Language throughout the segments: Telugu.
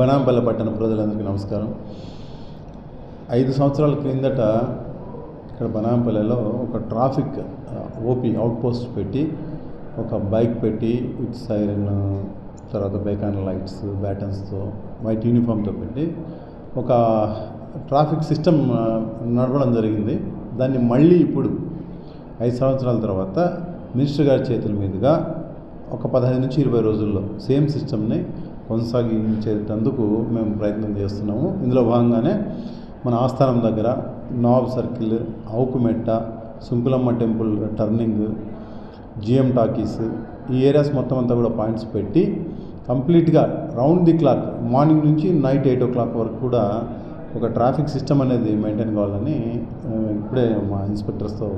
బనాంపల్లి పట్టణ ప్రజలందరికీ నమస్కారం. ఐదు సంవత్సరాల క్రిందట ఇక్కడ బనాంపల్లిలో ఒక ట్రాఫిక్ ఓపీ అవుట్పోస్ట్ పెట్టి ఒక బైక్ పెట్టి విత్ సైరన్ తర్వాత బైకాన్ లైట్స్ బ్యాటన్స్తో వైట్ యూనిఫామ్తో పెట్టి ఒక ట్రాఫిక్ సిస్టమ్ నడపడం జరిగింది. దాన్ని మళ్ళీ ఇప్పుడు ఐదు సంవత్సరాల తర్వాత మినిస్టర్ గారి చేతుల మీదుగా ఒక పదహైదు నుంచి ఇరవై రోజుల్లో సేమ్ సిస్టమ్ని కొనసాగించేటందుకు మేము ప్రయత్నం చేస్తున్నాము. ఇందులో భాగంగానే మన ఆస్థానం దగ్గర knob circle Avukumetta Sunkulamma temple turning GM talkies ఈ ఏరియాస్ మొత్తం అంతా కూడా పాయింట్స్ పెట్టి కంప్లీట్గా రౌండ్ ది క్లాక్ మార్నింగ్ నుంచి నైట్ ఎయిట్ ఓ క్లాక్ వరకు కూడా ఒక ట్రాఫిక్ సిస్టమ్ అనేది మెయింటైన్ కావాలని ఇప్పుడే మా ఇన్స్పెక్టర్స్తో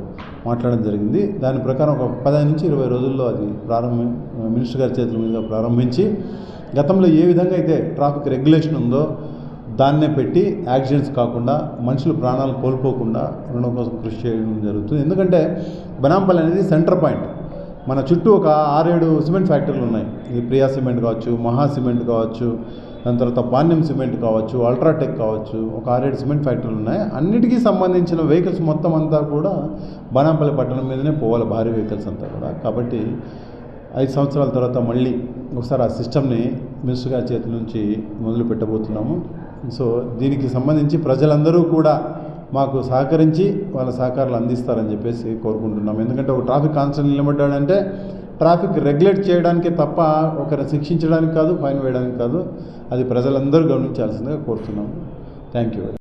మాట్లాడడం జరిగింది. దాని ప్రకారం ఒక పదిహేను నుంచి ఇరవై రోజుల్లో అది ప్రారంభం మినిస్టర్ గారి చేతుల మీదుగా ప్రారంభించి గతంలో ఏ విధంగా అయితే ట్రాఫిక్ రెగ్యులేషన్ ఉందో దాన్నే పెట్టి యాక్సిడెంట్స్ కాకుండా మనుషులు ప్రాణాలు కోల్పోకుండా ఉండడం కోసం కృషి చేయడం జరుగుతుంది. ఎందుకంటే బనాంపల్లి అనేది సెంటర్ పాయింట్. మన చుట్టూ ఒక ఆరేడు సిమెంట్ ఫ్యాక్టరీలు ఉన్నాయి. ఇది ప్రియా సిమెంట్ కావచ్చు మహా సిమెంట్ కావచ్చు దాని తర్వాత పాణ్యం సిమెంట్ కావచ్చు అల్ట్రాటెక్ కావచ్చు ఒక ఆరేడు సిమెంట్ ఫ్యాక్టరీలు ఉన్నాయి. అన్నిటికీ సంబంధించిన వెహికల్స్ మొత్తం అంతా కూడా బనాంపల్లి పట్టణం మీదనే పోవాలి భారీ వెహికల్స్ అంతా కూడా. కాబట్టి ఐదు సంవత్సరాల తర్వాత మళ్ళీ ఒకసారి ఆ సిస్టమ్ని మినిస్టర్ గారి చేతి నుంచి మొదలు పెట్టబోతున్నాము. సో దీనికి సంబంధించి ప్రజలందరూ కూడా మాకు సహకరించి వాళ్ళ సహకారాలు అందిస్తారని చెప్పేసి కోరుకుంటున్నాము. ఎందుకంటే ఒక ట్రాఫిక్ కాన్స్టెంట్ నిలబడ్డాడంటే ట్రాఫిక్ రెగ్యులేట్ చేయడానికే తప్ప ఒకరిని శిక్షించడానికి కాదు ఫైన్ వేయడానికి కాదు. అది ప్రజలందరూ గమనించాల్సిందిగా కోరుతున్నాము. Thank you.